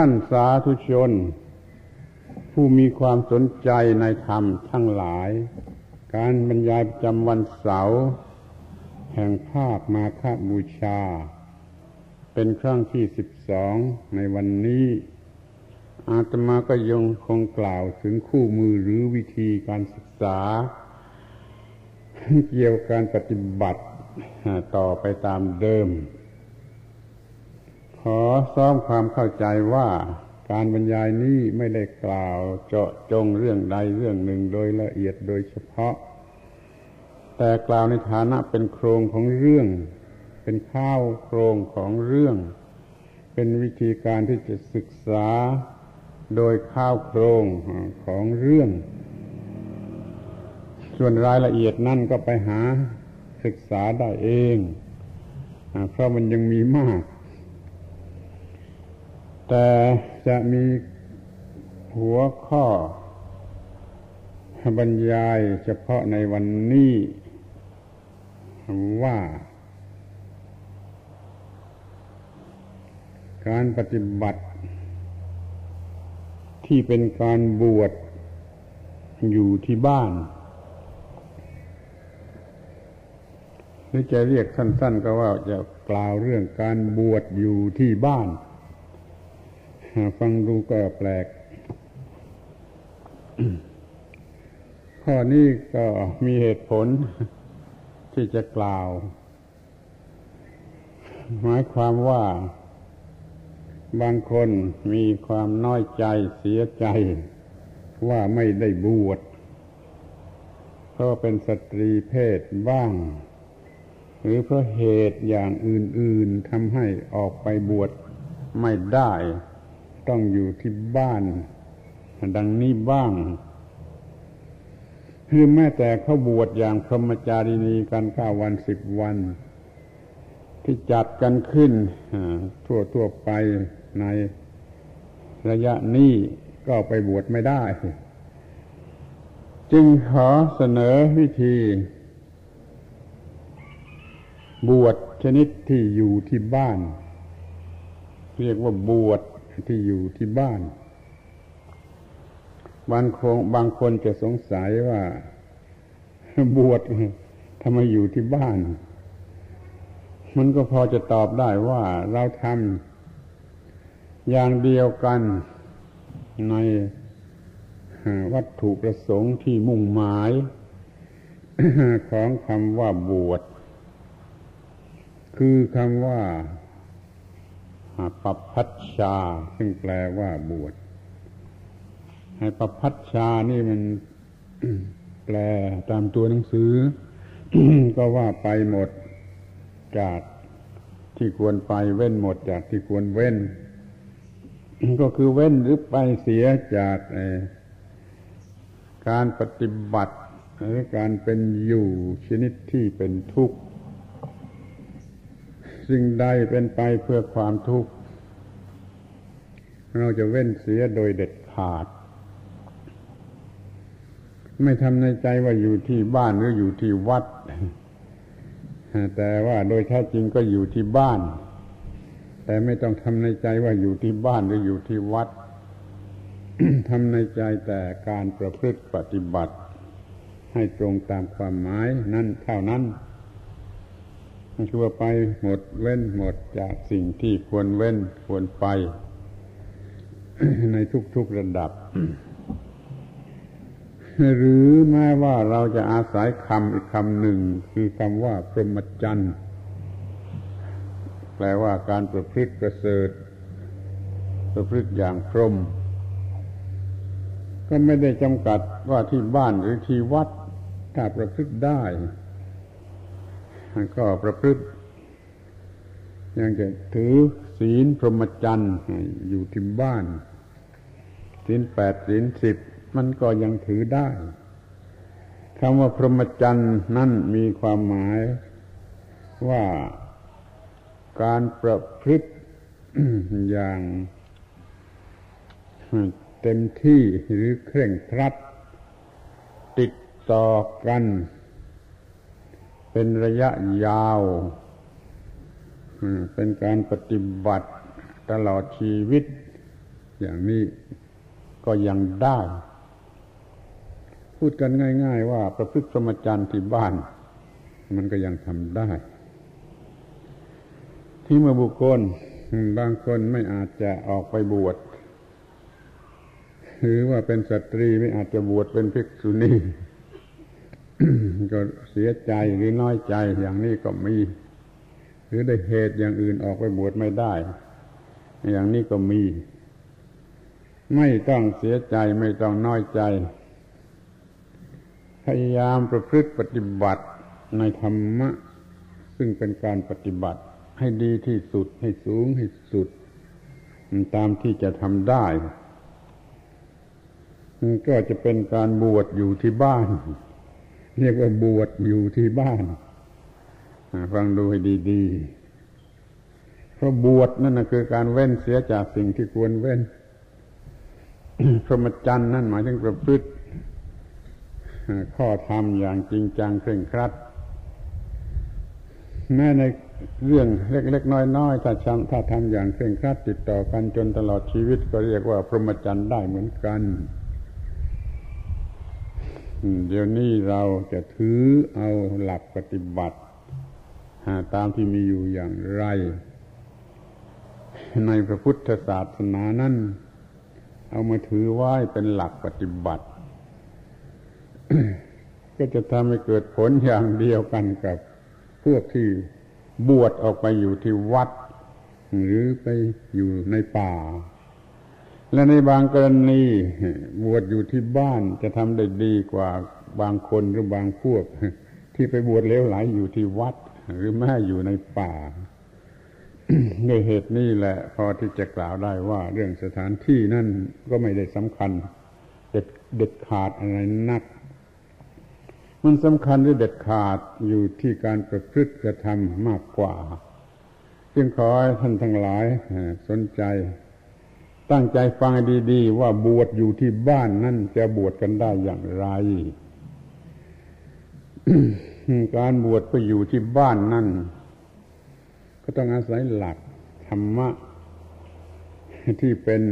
ท่านสาธุชน ผู้มีความสนใจในธรรมทั้งหลาย การบรรยายประจำวันเสาร์แห่งภาคมาฆบูชา เป็นครั้งที่สิบสองในวันนี้ อาตมาก็ยังคงกล่าวถึงคู่มือหรือวิธีการศึกษา เกี่ยวกับการปฏิบัติต่อไปตามเดิม อซ้อมความเข้าใจว่าการบรรยายนี้ไม่ได้กล่าวเจาะจงเรื่องใดเรื่องหนึ่งโดยละเอียดโดยเฉพาะ แต่กล่าวในฐานะเป็นโครงของเรื่อง เป็นข้าวโครงของเรื่อง เป็นวิธีการที่จะศึกษาโดยข้าวโครงของเรื่อง ส่วนรายละเอียดนั่นก็ไปหาศึกษาได้เองเพราะมันยังมีมาก แต่จะมีหัวข้อบรรยายเฉพาะในวันนี้ว่า การปฏิบัติที่เป็นการบวชอยู่ที่บ้านหรือจะเรียกสั้น ๆ ก็ว่าจะกล่าวเรื่องการบวชอยู่ที่บ้าน ฟังดูก็แปลก ข้อนี้ก็มีเหตุผลที่จะกล่าว หมายความว่า บางคนมีความน้อยใจเสียใจ ว่าไม่ได้บวชเพราะเป็นสตรีเพศบ้าง หรือเพราะเหตุอย่างอื่น ๆทำให้ออกไปบวชไม่ได้ ต้องอยู่ที่บ้านดังนี้บ้างคือแม้แต่เขาบวชอย่างพรหมจารีนีกันเก้าวันสิบวัน ที่จัดกันขึ้นทั่วทั่วไปในระยะนี้ก็ไปบวชไม่ได้ จึงขอเสนอวิธี บวชชนิดที่อยู่ที่บ้าน เรียกว่าบวช ที่อยู่ที่บ้านบางคนบางคนจะสงสัยว่า บวชทำไมอยู่ที่บ้าน มันก็พอจะตอบได้ว่าเราทำอย่างเดียวกันในวัตถุประสงค์ที่มุ่งหมาย ของคำว่าบวช คือคำว่า ปัปพัชชา ซึ่งแปลว่าบวชให้ปพัชชานี่มันแปลตามตัวหนังสือ ก็ว่าไปหมดจากที่ควรไปเว้นหมดจากที่ควรเว้น ก็คือเว้นหรือไปเสียจากการปฏิบัติหรือการเป็นอยู่ชนิดที่เป็นทุกข์ สิ่งใดเป็นไปเพื่อความทุกข์ เราจะเว้นเสียโดยเด็ดขาด ไม่ทำในใจว่าอยู่ที่บ้านหรืออยู่ที่วัด แต่ว่าโดยแท้จริงก็อยู่ที่บ้าน แต่ไม่ต้องทำในใจว่าอยู่ที่บ้านหรืออยู่ที่วัดทำในใจแต่การประพฤติปฏิบัติ ให้ตรงตามความหมาย นั่นเท่านั้น ชั่วไปหมดเว้นหมดจากสิ่งที่ควรเว้นควรไป ในทุกๆระดับ หรือแม้ว่าเราจะอาศัยคำอีกคำหนึ่ง คือคำว่าพรหมจรรย์แปลว่าการประพฤติประเสริฐประพฤติอย่างพรหมก็ไม่ได้จำกัดว่าที่บ้านหรือที่วัดถ้าประพฤติได้ ก็ประพฤติยังจะถือศีลพรหมจรรย์อยู่ที่บ้านศีลแปดศีลสิบมันก็ยังถือได้คำว่าพรหมจรรย์นั่นมีความหมายว่าการประพฤติอย่างเต็มที่หรือเคร่งครัด ติดต่อกัน เป็นระยะยาวเป็นการปฏิบัติตลอดชีวิต อย่างนี้ก็ยังได้ พูดกันง่าย ๆ ว่าประพฤติสมจรรย์ที่บ้าน มันก็ยังทำได้ ที่เมื่อบุคคลบางคนไม่อาจจะออกไปบวชหรือว่าเป็นสตรีไม่อาจจะบวชเป็นภิกษุณี ก็เสียใจหรือน้อยใจอย่างนี้ก็มี หรือได้เหตุอย่างอื่นออกไปบวชไม่ได้ อย่างนี้ก็มี ไม่ต้องเสียใจไม่ต้องน้อยใจ พยายามประพฤติปฏิบัติในธรรมะ ซึ่งเป็นการปฏิบัติให้ดีที่สุดให้สูงให้สุด ตามที่จะทำได้ ก็จะเป็นการบวชอยู่ที่บ้าน เรียกว่าบวชอยู่ที่บ้านฟังดูให้ดีๆเพราะบวชนั่นนะคือการเว้นเสียจากสิ่งที่ควรเว้นพรหมจรรย์นั่นหมายถึงประพฤติข้อธรรมอย่างจริงจังเคร่งครัดแม้ในเรื่องเล็กๆน้อยๆถ้าทำถ้าทำอย่างเคร่งครัดติดต่อกันจนตลอดชีวิตก็เรียกว่า พรหมจรรย์ได้เหมือนกัน เดี๋ยวนี้เราจะถือเอาหลักปฏิบัติตามที่มีอยู่อย่างไร ในพระพุทธศาสนานั้นเอามาถือไว้เป็นหลักปฏิบัติ ก็จะทำให้เกิดผลอย่างเดียวกันกับ พวกที่บวชออกไปอยู่ที่วัด หรือไปอยู่ในป่า และในบางกรณีบวชอยู่ที่บ้านจะทำได้ดีกว่าบางคนหรือบางพวก ที่ไปบวชเลี้ยวไหลอยู่ที่วัด หรือแม่อยู่ในป่าด้วยเหตุนี้แหละ พอที่จะกล่าวได้ว่าเรื่องสถานที่นั่นก็ไม่ได้สำคัญ เด็ดเด็ดขาดอะไรนัก มันสำคัญหรือเด็ดขาดอยู่ที่การประพฤติกระทำมากกว่า จึงขอให้ท่านทั้งหลายสนใจ ตั้งใจฟังดีๆ ว่าบวชอยู่ที่บ้านนั่นจะบวชกันได้อย่างไร การบวชไปอยู่ที่บ้านนั่นก็ต้องอาศัยหลักธรรมะที่เป็น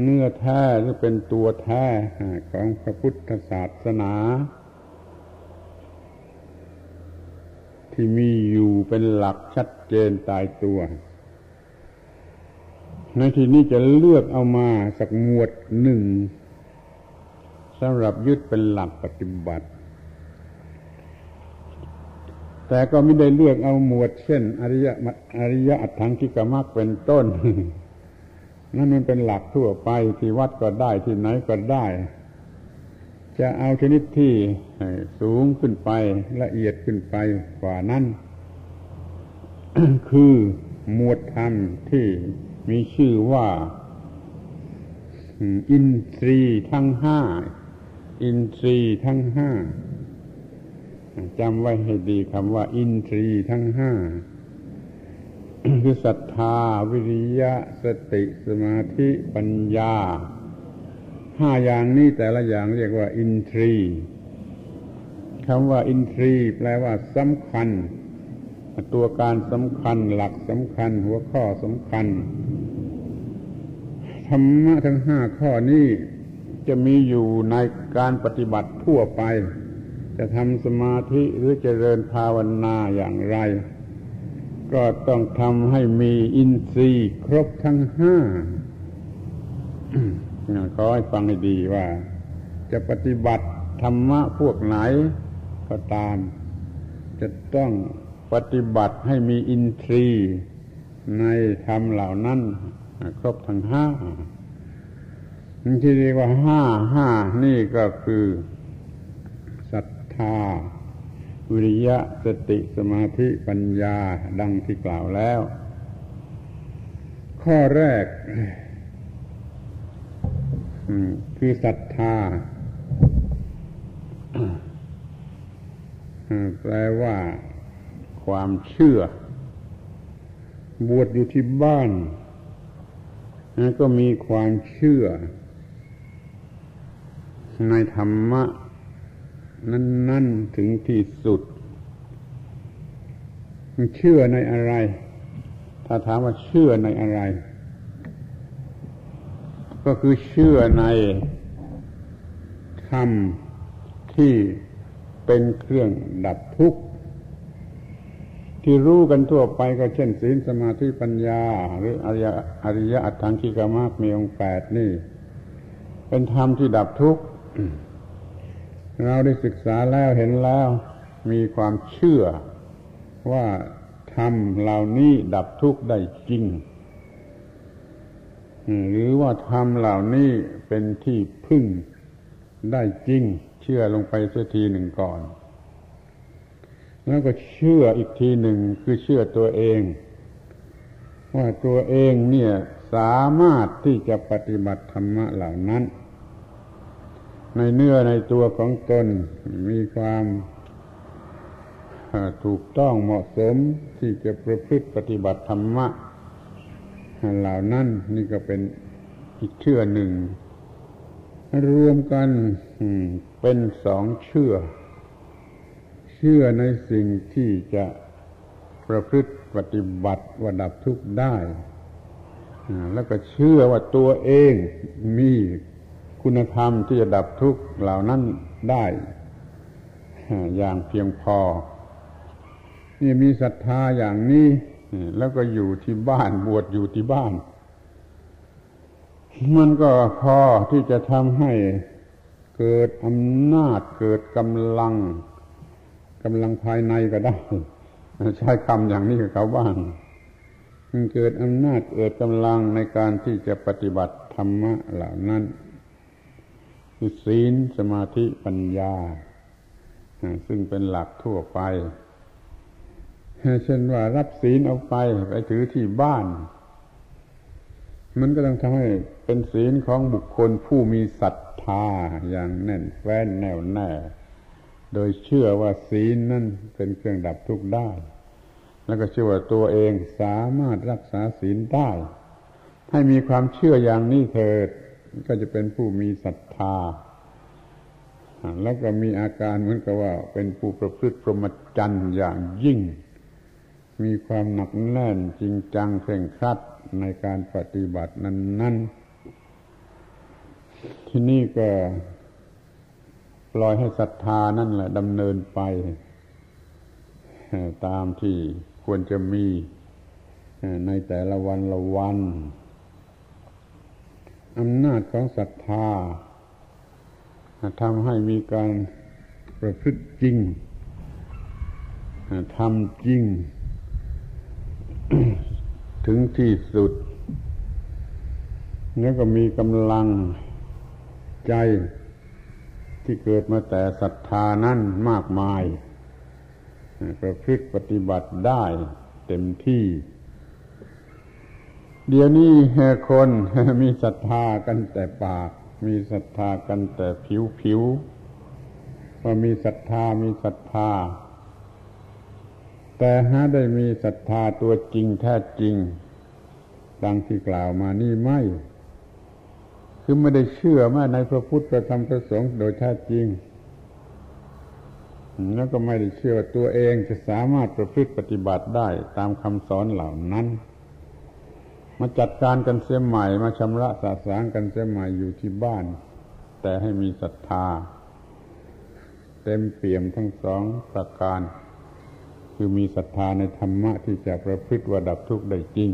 เนื้อแท้หรือเป็นตัวแท้ของพระพุทธศาสนา ที่มีอยู่เป็นหลักชัดเจนตายตัว ในที่นี้จะเลือกเอามาสักหมวดหนึ่งสำหรับยึดเป็นหลักปฏิบัติ แต่ก็ไม่ได้เลือกเอาหมวดเช่น อริยอริยอัตถังคิกามรกเป็นต้น นั่นมันเป็นหลักทั่วไปที่วัดก็ได้ที่ไหนก็ได้ จะเอาชนิดที่สูงขึ้นไปละเอียดขึ้นไปกว่านั้น คือหมวดธรรมที่ มีชื่อว่า อินทรีทั้งห้า อินทรีทั้งห้าจำไว้ให้ดีคำว่า อินทรีทั้งห้าคือศรัทธา วิริยะ สติสมาธิปัญญาห้าอย่างนี้แต่ละอย่างเรียกว่า อินทรีคำว่า อินทรี แปลว่าสำคัญ ตัวการสำคัญหลักสำคัญ หัวข้อสำคัญ ธรรมะทั้งห้าข้อนี้จะมีอยู่ในการปฏิบัติทั่วไป จะทำสมาธิหรือจเจริญภาวนาอย่างไร ก็ต้องทำให้มีอินทรีย์ครบทั้งห้าขอให้ฟังให้ดีว่า จะปฏิบัติธรรมะพวกไหนก็ตาม จะต้องปฏิบัติให้มีอินทรีย์ในธรรมเหล่านั้น ครบทั้งห้าที่เรียกว่าห้าห้านี่ก็คือศรัทธา วิริยะสติสมาธิปัญญาดังที่กล่าวแล้ว ข้อแรกคือศรัทธาแปลว่าความเชื่อ บวชอยู่ที่บ้าน แล้วก็มีความเชื่อ ในธรรมะ นั่น ๆ ถึงที่สุด เชื่อในอะไร ถ้าถามว่าเชื่อในอะไร ก็คือเชื่อในธรรมที่เป็นเครื่องดับทุกข์ ที่รู้กันทั่วไปก็เช่นศีลสมาธิปัญญา หรืออริยอริยอัตถังคิกามากมีองค์แปดนี่ เป็นธรรมที่ดับทุกข์เราได้ศึกษาแล้วเห็นแล้วมีความเชื่อว่าธรรมเหล่านี้ดับทุกข์ได้จริง หรือว่าธรรมเหล่านี้เป็นที่พึ่งได้จริง เชื่อลงไปสักทีหนึ่งก่อน แล้วก็เชื่ออีกทีหนึ่งคือเชื่อตัวเอง ว่าตัวเองเนี่ยสามารถที่จะปฏิบัติธรรมะเหล่านั้น ในเนื้อในตัวของตนมีความถูกต้องเหมาะสมที่จะประพฤติปฏิบัติธรรมะเหล่านั้นนี่ก็เป็นอีกเชื่อหนึ่ง รวมกันเป็นสองเชื่อ ชื่อในสิ่งที่จะประพฤติปฏิบัติว่าดับทุกข์ได้ แล้วก็เชื่อว่าตัวเองมีคุณธรรมที่จะดับทุกข์เหล่านั้นได้ อย่างเพียงพอ นี่มีศรัทธาอย่างนี้ แล้วก็อยู่ที่บ้านบวชอยู่ที่บ้าน มันก็พอที่จะทำให้เกิดอำนาจเกิดกำลัง กำลังภายในก็ได้ ใช้คำอย่างนี้กับเขาบ้างมันเกิดอำนาจเกิดกำลังในการที่จะปฏิบัติธรรมะเหล่านั้นคือศีลสมาธิปัญญา ซึ่งเป็นหลักทั่วไปเช่นว่ารับศีลเอาไปไปถือที่บ้าน มันก็ต้องทำให้เป็นศีลของบุคคลผู้มีศรัทธาอย่างแน่นแฟ้นแน่วแน่ โดยเชื่อว่าศีลนั่นเป็นเครื่องดับทุกข์ได้ แล้วก็เชื่อว่าตัวเองสามารถรักษาศีลได้ ให้มีความเชื่ออย่างนี้เถิด ก็จะเป็นผู้มีศรัทธา แล้วก็มีอาการเหมือนกับว่า เป็นผู้ประพฤติพรหมจรรย์อย่างยิ่ง มีความหนักแน่นจริงจังเคร่งครัดในการปฏิบัตินั้น ๆ ที่นี่ก็ ปล่อยให้ศรัทธานั่นแหละดำเนินไป ตามที่ควรจะมีในแต่ละวันละวันอำนาจของศรัทธาทำให้มีการประพฤติจริงทำจริง ถึงที่สุด แล้วก็มีกำลังใจ ที่เกิดมาแต่ศรัทธานั้นมากมายประพฤติปฏิบัติได้เต็มที่ เดี๋ยวนี้คนมีศรัทธากันแต่ปาก มีศรัทธากันแต่ผิวผิวว่ามีศรัทธามีศรัทธา แต่หาได้มีศรัทธาตัวจริงแท้จริง ดังที่กล่าวมานี่ไม่ คือไม่ได้เชื่อม้ในพระพุทธพระธรรมพระสงฆ์โดยแท้จริง แล้วก็ไม่ได้เชื่อตัวเองจะสามารถประพฤติปฏิบัติได้ตามคำสอนเหล่านั้น มาจัดการกันเสียใหม่ มาชำระสาสางกันเสียใหม่อยู่ที่บ้าน แต่ให้มีศรัทธา เต็มเปี่ยมทั้งสองประการ คือมีศรัทธาในธรรมะที่จะประพฤติว่าดับทุกข์ได้จริง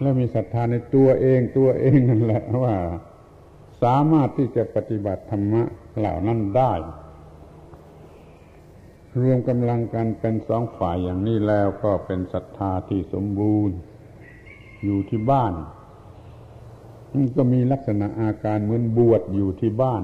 และมีศรัทธาในตัวเองตัวเองนั่นแหละว่า สามารถที่จะปฏิบัติธรรมะเหล่านั้นได้ รวมกำลังกันเป็นสองฝ่ายอย่างนี้แล้วก็เป็นศรัทธาที่สมบูรณ์ อยู่ที่บ้านก็มีลักษณะอาการเหมือนบวชอยู่ที่บ้าน